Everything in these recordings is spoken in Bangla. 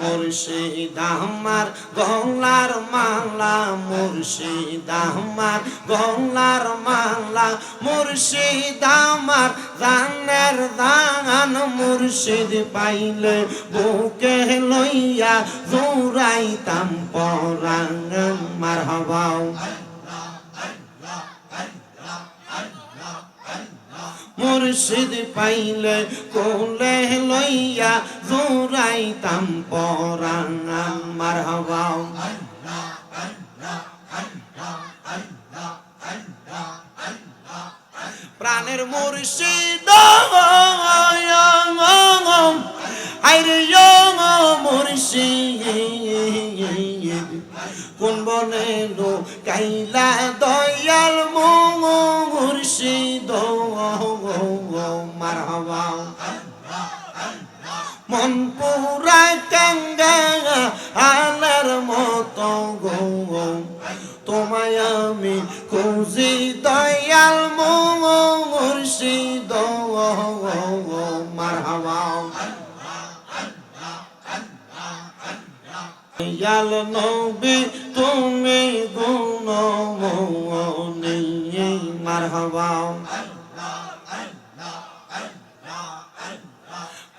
মুর্শিদ আমার গলার মালা, মুর্শিদ আমার গলার মালা, মুর্শিদ আমার। জানের দান মুর্শিদ পাইলে বুকে লইয়া জোরাইতাম পরাং মারহাবাও মুর্শিদ পাইলে কোলে লইয়া জোরাইতাম পরাং মারহাবাও প্রাণের মুর্শিদ আইরে মুর্শিদ কোন বনে লো কাইলা দয়াল মুর্শিদ মারহাবা মন মারহাবা দয়াল নবী তুমি গুণ মনি মারহাবা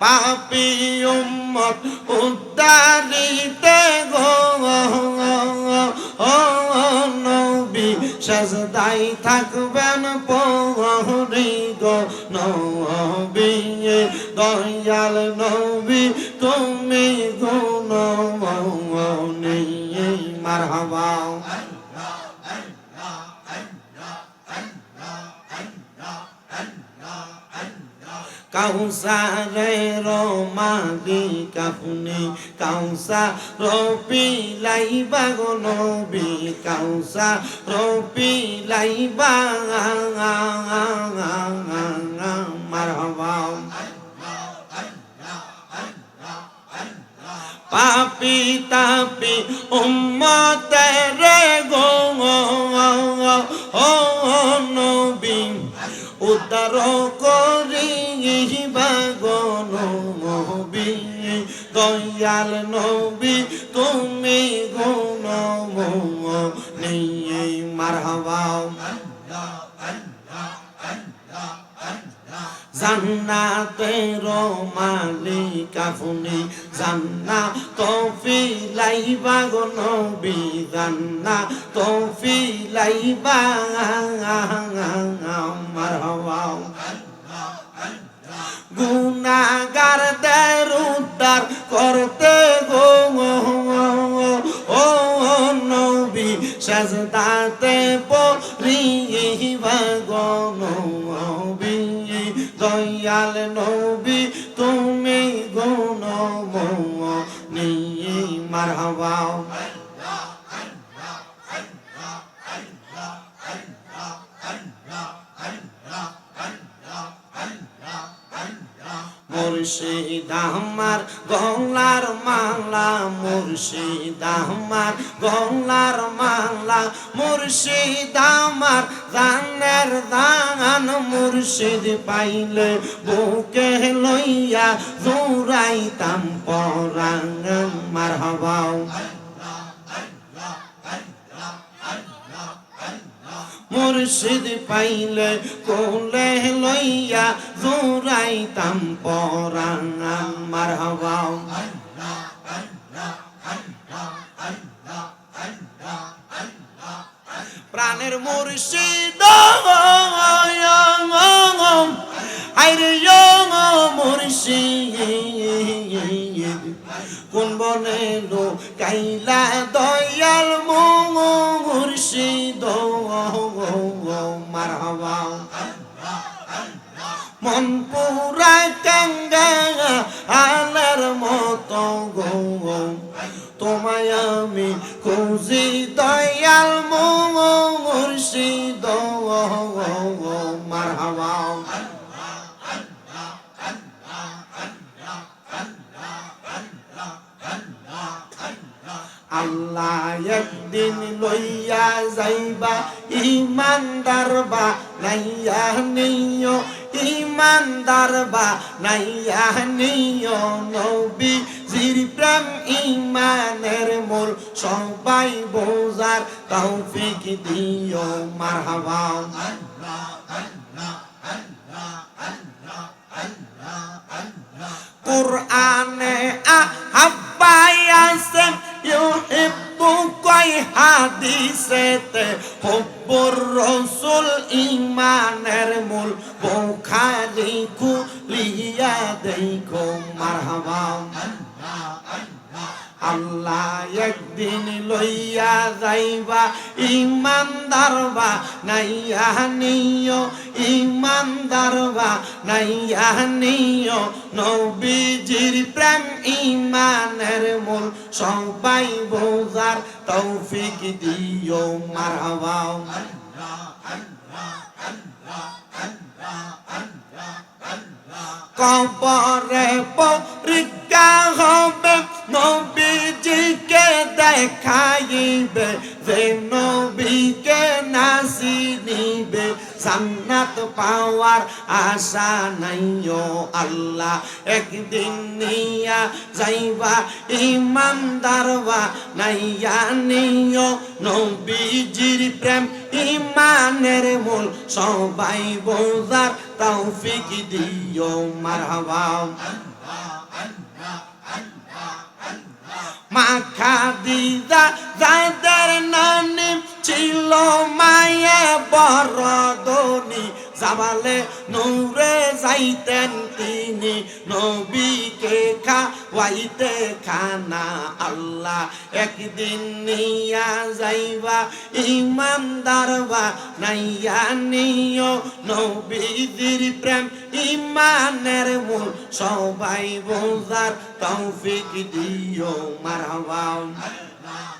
পাপি উম্মত উদ্দারিতে গো। সাজদাই থাকবেন পহরি গো নবী দয়াল নবী তুমি গুণ মনি মারহাবা। কাউসারের মাদি কাপুনি কাউসা রপি লাইবা গো নবী কাউসা রপি লাইবা। মারহাবা। পাপি তাপি উম্মতের গো, ও নবী, উদ্ধার করিবা গো নবী দয়াল নবী, তুমি গুণ নিয়ে মারহাবা। জান্নাতের মালিক আপনি জান্নাত তৌফিলাইবা গো নবী জান্নাত তৌফিলাইবা মারহাবা গুনাগারদের উদ্ধার করতে গো, ও নবী সাজদাতে পরিবা গো, নবী, দয়াল নবী, তুমি গুণ নিয়ে মারহাবা মুর্শিদ আমার গংলার মালা, মুর্শিদ আমার গংলার মালা, মুর্শিদ আমার জানের দান মুর্শিদ পাইলে বুকে লইয়া জোরাইতাম মার মারহাবাও। মুর্শিদ পাইলে কোলে লইয়া জোরাইতাম পরাং মারহাবাও প্রাণের মুর্শিদ আইরে মুর্শিদ। কোন বনে লো কাইলা দয়াল মন পুরা কাঙ্গা আলার মতো গো। তোমায় আমি খুঁজি দয়াল মুর্শিদ। মারহাবা। আল্লাহ একদিন লইয়া যাইবা, ইমানদার বা নাইয়া নিও। ইমানদার বা নাইয়া নিও নবী জির প্রেম ইমানের মূল সবাই বোঝার তৌফিক দিও, মারহাবা। কুরআনে ইমানের মূল বুখারী খুলিয়া দেখো, মারহাবা। আল্লাহ একদিন লইয়া যাইবা, ইমানদার বা নাইয়া নিও, ইমানদার বা নাইয়া নিও। নবীজির প্রেম ইমানের মূল, সবাই বোঝার তৌফিক দিও, মারহাবা। কবরে পরীক্ষা হবে। নবীজিকে দেখাইবে যে নবীকে নাসি নিবে। জান্নাত পাওয়ার আশা নাইও আল্লাহ। একদিন নিয়া যাইবা, ইমানদার বা নাইয়া নিও। নবীজির প্রেম ইমানের মূল সবাই বোঝার তৌফিক দিও, মারহাবা। মাখা দিদা যাদের নানি ছিল মায়ে বড় দনি জামালে নূরে যাইতেন তিনি নবীকে খাওয়াইতে খানা আল্লাহ একদিন নিয়া যাইবা, ইমানদার বা নাইয়া নিও। নবীদের প্রেম ইমানের মূল, সবাই বোঝার তৌফিক দিও, মারহাবা। আল্লাহ